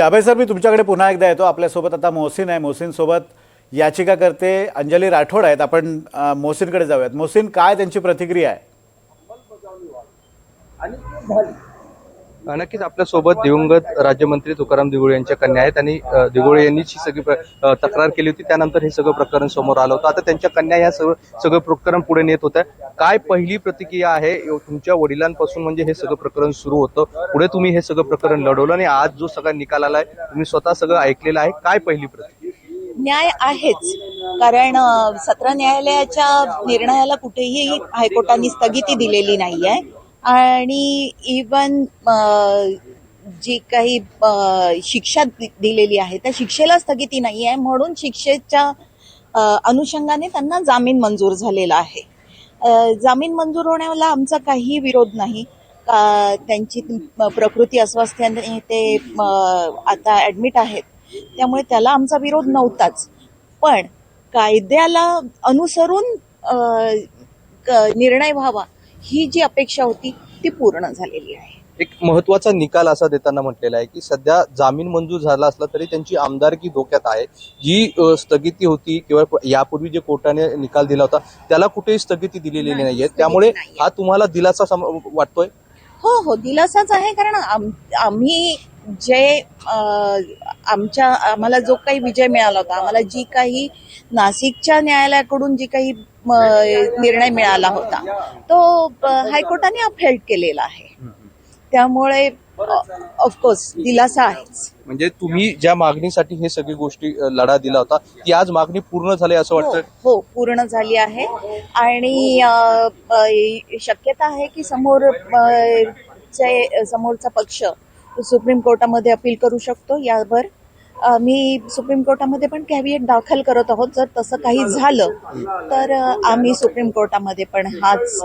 अभय sir मी तुमच्याकडे पुन्हा एकदा येतो. आपल्यासोबत आता मोहसिन आहे. मोहसिनसोबत याचिका करते अंजली राठोड आहेत. आपण मोहसिनकडे जाऊयात. मोहसिन काय त्यांची प्रतिक्रिया आहे? नक्कीच आपल्यासोबत दिवंगत राज्यमंत्री तुकाराम दिगोळे यांच्या कन्या आहेत आणि अ, दिगोळे यांनीच ही सगळी तक्रार केली होती. त्यानंतर हे सगळं प्रकरण समोर आलं होतं. आता त्यांच्या कन्या या सगळं सगळं प्रकरण पुढे नेत होत्या. काय पहिली प्रतिक्रिया आहे? तुमच्या वडिलांपासून म्हणजे हे सगळं प्रकरण सुरू होतं. पुढे तुम्ही हे सगळं प्रकरण लढवलं आणि आज जो सगळा निकाल आलाय तुम्ही स्वतः सगळं ऐकलेलं आहे. काय पहिली प्रतिक्रिया? न्याय आहेच. कारण सत्र न्यायालयाच्या निर्णयाला कुठेही हायकोर्टाने स्थगिती दिलेली नाही आहे आणि इवन जी काही शिक्षा दि- दिलेली आहे त्या शिक्षेला स्थगिती नाही आहे. म्हणून शिक्षेच्या अनुषंगाने त्यांना जामीन मंजूर झालेला आहे. जामीन मंजूर होण्याला आमचा काही विरोध नाही. का त्यांची प्रकृती अस्वास्थ्याने ते आता ऍडमिट आहेत. त्यामुळे त्याला आमचा विरोध नव्हताच. पण कायद्याला अनुसरून निर्णय व्हावा ही जी अपेक्षा होती ती पूर्ण झालेली आहे. एक महत्त्वाचा निकाल असा देताना म्हटलेला आहे की सध्या जामीन मंजूर झाला असला तरी त्यांची आमदारकी धोक्यात आहे. जी स्थगिती होती किंवा यापूर्वी जे कोर्टाने निकाल दिला होता त्याला कुठेही स्थगिती दिलेली नाही, नाहीये. त्यामुळे. हा तुम्हाला दिलासा वाटतोय? हो हो दिलासाच आहे कारण आम- आम्ही जे आमच्या आम्हाला जो काही विजय मिळाला होता आम्हाला जी काही नाशिकच्या न्यायालयाकडून जी काही निर्णय मिळाला होता. तो हायकोर्टाने अपहेल्ड केलेला आहे. त्यामुळे ऑफकोर्स दिलासा आहेच. म्हणजे तुम्ही ज्या मागणीसाठी हे सगळी गोष्टी लढा दिला होता ती आज मागणी पूर्ण झाली असं हो वाटतं हो पूर्ण झाली आहे. आणि शक्यता आहे की समोर समोरचा पक्ष सुप्रीम कोर्टामध्ये अपील करू शकतो यावर मी सुप्रीम कोर्टामध्ये पण कॅव्हिएट दाखल करत आहोत जर तसं काही झालं तर आम्ही सुप्रीम कोर्टामध्ये पण हाच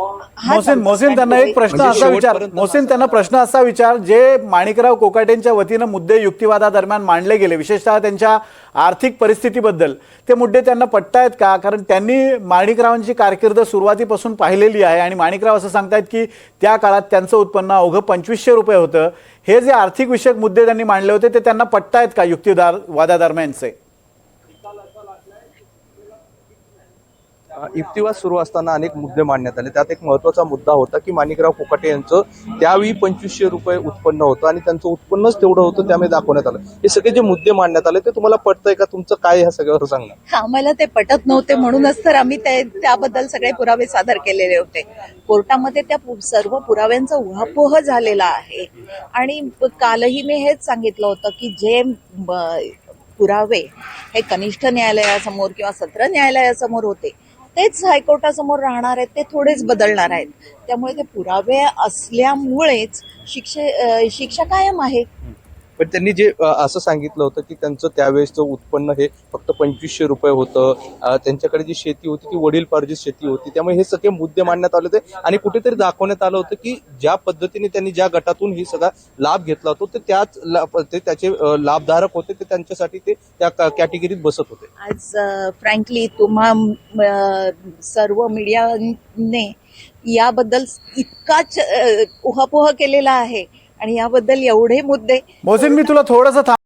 मोहसिन मोहसिन stand त्यांना एक. प्रश्न म्हणजे असा विचार मोहसिन त्यांना प्रश्न असा विचार जे माणिकराव कोकाटेंच्या वतीनं मुद्दे युक्तिवादादरम्यान मांडले गेले विशेषतः त्यांच्या आर्थिक परिस्थितीबद्दल. ते मुद्दे त्यांना पटतायत का? कारण त्यांनी माणिकरावांची कारकीर्द सुरुवातीपासून पाहिलेली आहे आणि माणिकराव असं सांगतायत की त्या काळात त्यांचं उत्पन्न अवघं पंचवीसशे रुपये होतं. हे जे आर्थिक विषयक मुद्दे त्यांनी मांडले होते ते त्यांना पटतायत का युक्तीदार वादादरम्यानचे युक्तिवाद सुरू असताना अनेक मुद्दे मांडण्यात आले. त्यात एक महत्त्वाचा मुद्दा होता की माणिकराव कोकाटे यांचं त्यावेळी पंचवीसशे रुपये उत्पन्न होतं आणि त्यांचं उत्पन्नच तेवढं होतं त्यामुळे दाखवण्यात आलं. हे सगळे जे मुद्दे मांडण्यात आले ते तुम्हाला पटतंय का? तुमचं काय ह्या सगळ्यावर सांगणार आम्हाला ते पटत नव्हते. म्हणूनच तर आम्ही ते त्याबद्दल सगळे पुरावे सादर केलेले होते. कोर्टामध्ये त्या सर्व पुराव्यांचा उहापोह झालेला आहे. आणि कालही मी हेच सांगितलं होतं की जे पुरावे हे कनिष्ठ न्यायालयासमोर किंवा सत्र न्यायालयासमोर होते तेच हायकोर्टासमोर राहणार आहेत ते थोडेच बदलणार आहेत. त्यामुळे ते पुरावे असल्यामुळेच शिक्षे शिक्षा कायम आहे. पण त्यांनी जे असं सांगितलं होतं की त्यांचं त्यावेळेसचं उत्पन्न हे फक्त पंचवीसशे रुपये होतं. त्यांच्याकडे जी शेती होती ती वडीलपार्जित शेती होती. त्यामुळे हे सगळे मुद्दे मांडण्यात आले होते आणि कुठेतरी दाखवण्यात आलं होतं की ज्या पद्धतीने त्यांनी ज्या गटातून ही सगळा लाभ घेतला होता ते त्याच ते त्याचे लाभधारक होते ते त्यांच्यासाठी ते त्या कॅटेगरीत बसत होते. आज फ्रँकली तुम्हा सर्व मीडियाने याबद्दल इतकाच उहापोह केलेला आहे आणि याबद्दल एवढे मुद्दे मोहसिन मी तुला थोडंसं